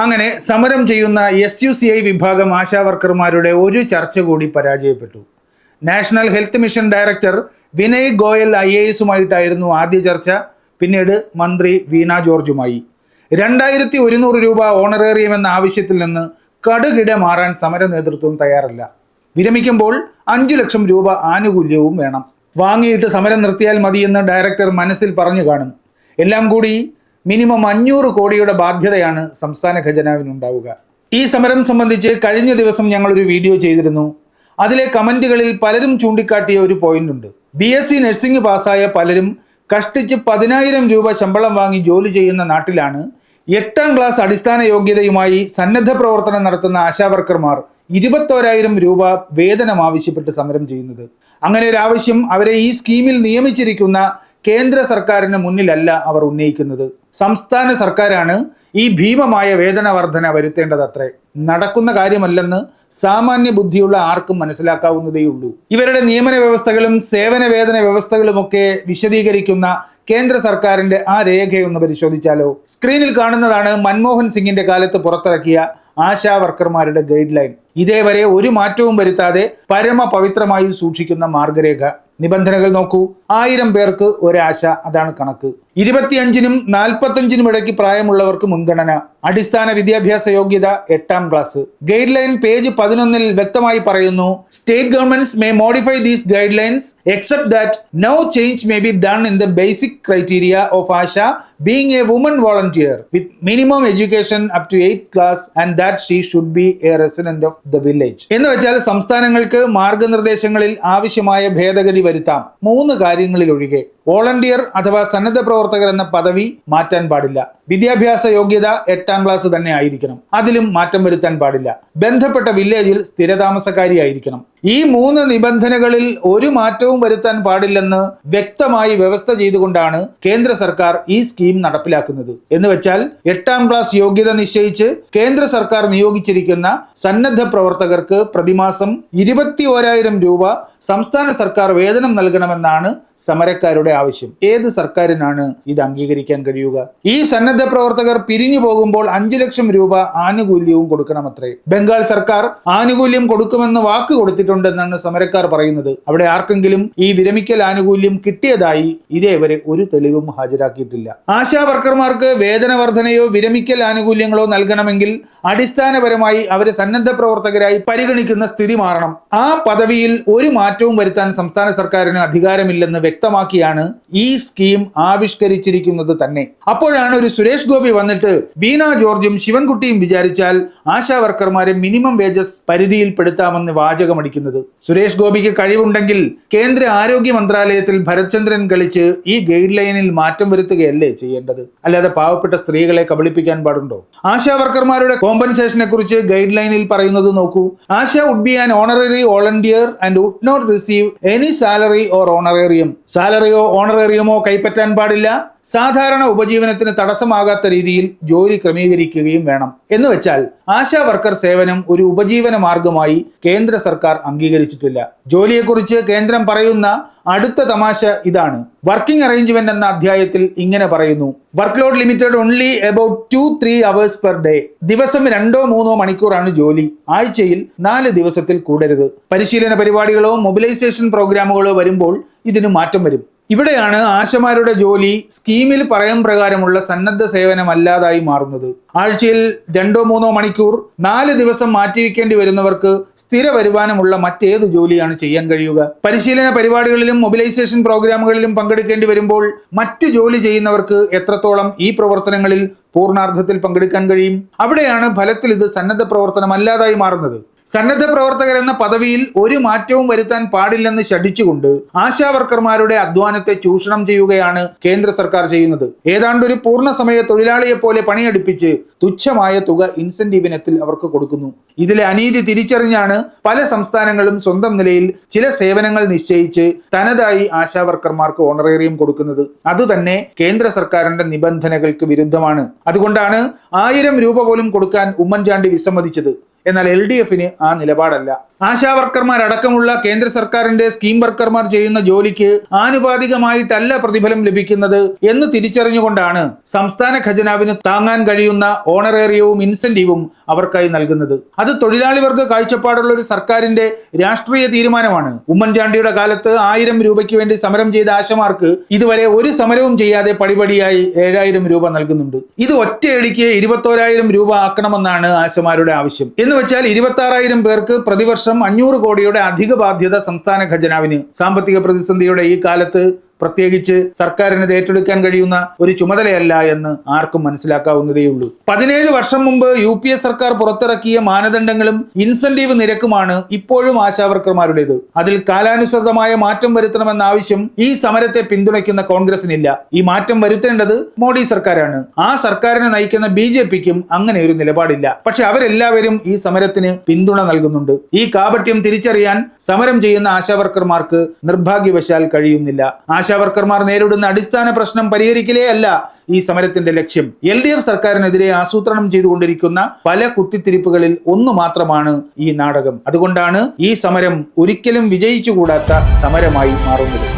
അങ്ങനെ സമരം ചെയ്യുന്ന എസ് യു സി ഐ വിഭാഗം ആശാവർക്കർമാരുടെ ഒരു ചർച്ച കൂടി പരാജയപ്പെട്ടു. National health mission director Vinay Goyal I A എസുമായിട്ടായിരുന്നു ആദ്യ ചർച്ച. പിന്നീട് മന്ത്രി വീണ ജോർജുമായി. രണ്ടായിരത്തി ഒരുന്നൂറ് രൂപ ഓണറേറിയം എന്ന ആവശ്യത്തിൽ നിന്ന് കടുകിട മാറാൻ സമര നേതൃത്വം തയ്യാറല്ല. വിരമിക്കുമ്പോൾ അഞ്ചു ലക്ഷം രൂപ ആനുകൂല്യവും വേണം. വാങ്ങിയിട്ട് സമരം നിർത്തിയാൽ മതിയെന്ന് ഡയറക്ടർ മനസ്സിൽ പറഞ്ഞു കാണും. എല്ലാം കൂടി മിനിമം അഞ്ഞൂറ് കോടിയുടെ ബാധ്യതയാണ് സംസ്ഥാന ഖജനാവിനുണ്ടാവുക. ഈ സമരം സംബന്ധിച്ച് കഴിഞ്ഞ ദിവസം ഞങ്ങളൊരു വീഡിയോ ചെയ്തിരുന്നു. അതിലെ കമന്റുകളിൽ പലരും ചൂണ്ടിക്കാട്ടിയ ഒരു പോയിന്റ് ഉണ്ട്. ബി എസ് സി നഴ്സിംഗ് പാസ്സായ പലരും കഷ്ടിച്ച് പതിനായിരം രൂപ ശമ്പളം വാങ്ങി ജോലി ചെയ്യുന്ന നാട്ടിലാണ് എട്ടാം ക്ലാസ് അടിസ്ഥാന യോഗ്യതയുമായി സന്നദ്ധ പ്രവർത്തനം നടത്തുന്ന ആശാവർക്കർമാർ ഇരുപത്തോരായിരം രൂപ വേതനം ആവശ്യപ്പെട്ട് സമരം ചെയ്യുന്നത്. അങ്ങനെ ഒരു ആവശ്യം അവരെ ഈ സ്കീമിൽ നിയമിച്ചിരിക്കുന്ന കേന്ദ്ര സർക്കാരിന് മുന്നിലല്ല അവർ ഉന്നയിക്കുന്നത്. സംസ്ഥാന സർക്കാരാണ് ഈ ഭീമമായ വേതന വർധന വരുത്തേണ്ടത് അത്രേ നടക്കുന്ന കാര്യമല്ലെന്ന് സാമാന്യ ബുദ്ധിയുള്ള ആർക്കും മനസ്സിലാക്കാവുന്നതേയുള്ളൂ ഇവരുടെ നിയമന വ്യവസ്ഥകളും സേവന വേതന വ്യവസ്ഥകളുമൊക്കെ വിശദീകരിക്കുന്ന കേന്ദ്ര സർക്കാരിന്റെ ആ രേഖയൊന്ന് പരിശോധിച്ചാലോ? സ്ക്രീനിൽ കാണുന്നതാണ് മൻമോഹൻ സിംഗിന്റെ കാലത്ത് പുറത്തിറക്കിയ ആശാ വർക്കർമാരുടെ ഗൈഡ് ലൈൻ ഇതേവരെ ഒരു മാറ്റവും വരുത്താതെ പരമ പവിത്രമായി സൂക്ഷിക്കുന്ന മാർഗരേഖ. നിബന്ധനകൾ നോക്കൂ. ആയിരം പേർക്ക് ഒരാശ അതാണ് കണക്ക്. ഇരുപത്തിയഞ്ചിനും നാൽപ്പത്തഞ്ചിനും ഇടയ്ക്ക് പ്രായമുള്ളവർക്ക് മുൻഗണന. അടിസ്ഥാന വിദ്യാഭ്യാസ യോഗ്യത എട്ടാം ക്ലാസ് ഗൈഡ് ലൈൻ പേജ് പതിനൊന്നിൽ വ്യക്തമായി പറയുന്നു state governments may modify these guidelines except that no change may be done in the basic criteria of ASHA being a woman volunteer with minimum education up to eight class and that she should be a resident of the village എന്ന് വെച്ചാൽ സംസ്ഥാനങ്ങൾക്ക് മാർഗനിർദ്ദേശങ്ങളിൽ ആവശ്യമായ ഭേദഗതി വരുത്താം. മൂന്ന് കാര്യങ്ങളിൽ ഒഴികെ volunteer അഥവാ സന്നദ്ധ പ്രവർത്തകർ എന്ന പദവി മാറ്റാൻ പാടില്ല. വിദ്യാഭ്യാസ യോഗ്യത എട്ടാം ക്ലാസ് തന്നെ ആയിരിക്കണം. അതിലും മാറ്റം വരുത്താൻ പാടില്ല. ബന്ധപ്പെട്ട വില്ലേജിൽ സ്ഥിരതാമസക്കാരിയായിരിക്കണം ഈ മൂന്ന് നിബന്ധനകളിൽ ഒരു മാറ്റവും വരുത്താൻ പാടില്ലെന്ന് വ്യക്തമായി വ്യവസ്ഥ ചെയ്തുകൊണ്ടാണ് കേന്ദ്ര സർക്കാർ ഈ സ്കീം നടപ്പിലാക്കുന്നത്. എന്ന് വെച്ചാൽ എട്ടാം ക്ലാസ് യോഗ്യത നിശ്ചയിച്ച് കേന്ദ്ര സർക്കാർ നിയോഗിച്ചിരിക്കുന്ന സന്നദ്ധ പ്രവർത്തകർക്ക് പ്രതിമാസം ഇരുപത്തി ഓരായിരം രൂപ സംസ്ഥാന സർക്കാർ വേതനം നൽകണമെന്നാണ് സമരക്കാരുടെ ആവശ്യം. ഏത് സർക്കാരിനാണ് ഇത് അംഗീകരിക്കാൻ കഴിയുക? ഈ സന്നദ്ധ പ്രവർത്തകർ പിരിഞ്ഞു പോകുമ്പോൾ അഞ്ചു ലക്ഷം രൂപ ആനുകൂല്യവും കൊടുക്കണമത്രേ. ബംഗാൾ സർക്കാർ ആനുകൂല്യം കൊടുക്കുമെന്ന് വാക്ക് കൊടുത്തിട്ടുണ്ടെന്നാണ് സമരക്കാർ പറയുന്നത്. അവിടെ ആർക്കെങ്കിലും ഈ വിരമിക്കൽ ആനുകൂല്യം കിട്ടിയതായി ഇതേവരെ ഒരു തെളിവും ഹാജരാക്കിയിട്ടില്ല. ആശാ വർക്കർമാർക്ക് വേതന വർധനയോ വിരമിക്കൽ ആനുകൂല്യങ്ങളോ നൽകണമെങ്കിൽ അടിസ്ഥാനപരമായി അവരെ സന്നദ്ധ പ്രവർത്തകരായി പരിഗണിക്കുന്ന സ്ഥിതി മാറണം. ആ പദവിയിൽ ഒരു മാറ്റവും വരുത്താൻ സംസ്ഥാന സർക്കാരിന് അധികാരമില്ലെന്ന് വ്യക്തമാക്കിയാണ് ഈ സ്കീം ആവിഷ്കരിച്ചിരിക്കുന്നത് തന്നെ. അപ്പോഴാണ് ഒരു സുരേഷ് ഗോപി വന്നിട്ട് ബീന ജോർജും ശിവൻകുട്ടിയും വിചാരിച്ചാൽ ആശാ വർക്കർമാരെ മിനിമം വേജസ് പരിധിയിൽപ്പെടുത്താമെന്ന് വാചകമടിക്കുന്നത്. സുരേഷ് ഗോപിക്ക് കഴിവുണ്ടെങ്കിൽ കേന്ദ്ര ആരോഗ്യ മന്ത്രാലയത്തിൽ ഭരത്ചന്ദ്രൻ കളിച്ച് ഈ ഗൈഡ് ലൈനിൽ മാറ്റം വരുത്തുകയല്ലേ ചെയ്യേണ്ടത്? അല്ലാതെ പാവപ്പെട്ട സ്ത്രീകളെ കബളിപ്പിക്കാൻ പാടുണ്ടോ? ആശാ വർക്കർമാരുടെ കോമ്പൻസേഷനെ കുറിച്ച് ഗൈഡ് ലൈനിൽ പറയുന്നത് നോക്കൂ. ASHA would be an honorary volunteer and would not receive any salary or honorarium സാലറിയോ ഓണറേറിയമോ കൈപ്പറ്റാൻ പാടില്ല. സാധാരണ ഉപജീവനത്തിന് തടസ്സമാകാത്ത രീതിയിൽ ജോലി ക്രമീകരിക്കുകയും വേണം. എന്ന് വെച്ചാൽ ആശാ വർക്കർ സേവനം ഒരു ഉപജീവന മാർഗമായി കേന്ദ്ര സർക്കാർ അംഗീകരിച്ചിട്ടില്ല. ജോലിയെക്കുറിച്ച് കേന്ദ്രം പറയുന്ന അടുത്ത തമാശ ഇതാണ്. വർക്കിംഗ് അറേഞ്ച്മെന്റ് എന്ന അധ്യായത്തിൽ ഇങ്ങനെ പറയുന്നു. Workload limited only about two three hours per day ദിവസം രണ്ടോ മൂന്നോ മണിക്കൂറാണ് ജോലി. ആഴ്ചയിൽ നാല് ദിവസത്തിൽ കൂടരുത്. പരിശീലന പരിപാടികളോ മൊബിലൈസേഷൻ പ്രോഗ്രാമുകളോ വരുമ്പോൾ ഇതിന് മാറ്റം വരും. ഇവിടെയാണ് ആശമാരുടെ ജോലി സ്കീമിൽ പറയും പ്രകാരമുള്ള സന്നദ്ധ സേവനമല്ലാതായി മാറുന്നത്. ആഴ്ചയിൽ രണ്ടോ മൂന്നോ മണിക്കൂർ നാല് ദിവസം മാറ്റിവെക്കേണ്ടി വരുന്നവർക്ക് സ്ഥിര വരുമാനമുള്ള മറ്റേത് ജോലിയാണ് ചെയ്യാൻ കഴിയുക. പരിശീലന പരിപാടികളിലും മൊബിലൈസേഷൻ പ്രോഗ്രാമുകളിലും പങ്കെടുക്കേണ്ടി വരുമ്പോൾ മറ്റു ജോലി ചെയ്യുന്നവർക്ക് എത്രത്തോളം ഈ പ്രവർത്തനങ്ങളിൽ പൂർണാർത്ഥത്തിൽ പങ്കെടുക്കാൻ കഴിയും? അവിടെയാണ് ഫലത്തിൽ ഇത് സന്നദ്ധ പ്രവർത്തനം അല്ലാതായി മാറുന്നത്. സന്നദ്ധ പ്രവർത്തകർ എന്ന പദവിയിൽ ഒരു മാറ്റവും വരുത്താൻ പാടില്ലെന്ന് ശഠിച്ചുകൊണ്ട് ആശാവർക്കർമാരുടെ അധ്വാനത്തെ ചൂഷണം ചെയ്യുകയാണ് കേന്ദ്ര സർക്കാർ ചെയ്യുന്നത്. ഏതാണ്ട് ഒരു പൂർണ സമയ തൊഴിലാളിയെ പോലെ പണിയെടുപ്പിച്ച് തുച്ഛമായ തുക ഇൻസെന്റീവിനത്തിൽ അവർക്ക് കൊടുക്കുന്നു. ഇതിലെ അനീതി തിരിച്ചറിഞ്ഞാണ് പല സംസ്ഥാനങ്ങളും സ്വന്തം നിലയിൽ ചില സേവനങ്ങൾ നിശ്ചയിച്ച് തനതായി ആശാവർക്കർമാർക്ക് ഓണറേറിയം കൊടുക്കുന്നത്. അതുതന്നെ കേന്ദ്ര സർക്കാരിന്റെ നിബന്ധനകൾക്ക് വിരുദ്ധമാണ്. അതുകൊണ്ടാണ് ആയിരം രൂപ പോലും കൊടുക്കാൻ ഉമ്മൻചാണ്ടി വിസമ്മതിച്ചത്. എന്നാൽ എൽ ഡി എഫിന് ആ നിലപാടല്ല. ആശാവർക്കർമാരടക്കമുള്ള കേന്ദ്ര സർക്കാരിന്റെ സ്കീം വർക്കർമാർ ചെയ്യുന്ന ജോലിക്ക് ആനുപാതികമായിട്ടല്ല പ്രതിഫലം ലഭിക്കുന്നത് എന്ന് തിരിച്ചറിഞ്ഞുകൊണ്ടാണ് സംസ്ഥാന ഖജനാവിന് താങ്ങാൻ കഴിയുന്ന ഓണറേറിയവും ഇൻസെന്റീവും അവർക്കായി നൽകുന്നത്. അത് തൊഴിലാളി വർഗ കാഴ്ചപ്പാടുള്ള ഒരു സർക്കാരിന്റെ രാഷ്ട്രീയ തീരുമാനമാണ്. ഉമ്മൻചാണ്ടിയുടെ കാലത്ത് ആയിരം രൂപയ്ക്ക് വേണ്ടി സമരം ചെയ്ത ആശമാർക്ക് ഇതുവരെ ഒരു സമരവും ചെയ്യാതെ പടിപടിയായി ഏഴായിരം രൂപ നൽകുന്നുണ്ട്. ഇത് ഒറ്റയടിക്ക് ഇരുപത്തോരായിരം രൂപ ആക്കണമെന്നാണ് ആശമാരുടെ ആവശ്യം. എന്ന് വെച്ചാൽ ഇരുപത്തി പേർക്ക് പ്രതിവർഷം അഞ്ഞൂറ് കോടിയുടെ അധിക ബാധ്യത സംസ്ഥാന ഖജനാവിന്. സാമ്പത്തിക പ്രതിസന്ധിയുടെ ഈ കാലത്ത് പ്രത്യേകിച്ച് സർക്കാരിന് ഏറ്റെടുക്കാൻ കഴിയുന്ന ഒരു ചുമതലയല്ല എന്ന് ആർക്കും മനസ്സിലാക്കാവുന്നതേയുള്ളൂ പതിനേഴ് വർഷം മുമ്പ് യു പി എ സർക്കാർ പുറത്തിറക്കിയ മാനദണ്ഡങ്ങളും ഇൻസെന്റീവ് നിരക്കുമാണ് ഇപ്പോഴും ആശാവർക്കർമാരുടേത്. അതിൽ കാലാനുസൃതമായ മാറ്റം വരുത്തണമെന്ന ആവശ്യം ഈ സമരത്തെ പിന്തുണയ്ക്കുന്ന കോൺഗ്രസിനില്ല. ഈ മാറ്റം വരുത്തേണ്ടത് മോഡി സർക്കാരാണ്. ആ സർക്കാരിനെ നയിക്കുന്ന ബി ജെ പിക്കും അങ്ങനെ ഒരു നിലപാടില്ല. പക്ഷെ അവരെല്ലാവരും ഈ സമരത്തിന് പിന്തുണ നൽകുന്നുണ്ട്. ഈ കാപട്യം തിരിച്ചറിയാൻ സമരം ചെയ്യുന്ന ആശാവർക്കർമാർക്ക് നിർഭാഗ്യവശാൽ കഴിയുന്നില്ല. ആശാവർക്കർമാർ നേരിടുന്ന അടിസ്ഥാന പ്രശ്നം പരിഹരിക്കലേ അല്ല ഈ സമരത്തിന്റെ ലക്ഷ്യം. എൽ ഡി എഫ് സർക്കാരിനെതിരെ ആസൂത്രണം ചെയ്തുകൊണ്ടിരിക്കുന്ന പല കുത്തിത്തിരിപ്പുകളിൽ ഒന്ന് മാത്രമാണ് ഈ നാടകം. അതുകൊണ്ടാണ് ഈ സമരം ഒരിക്കലും വിജയിച്ചുകൂടാത്ത സമരമായി മാറുന്നത്.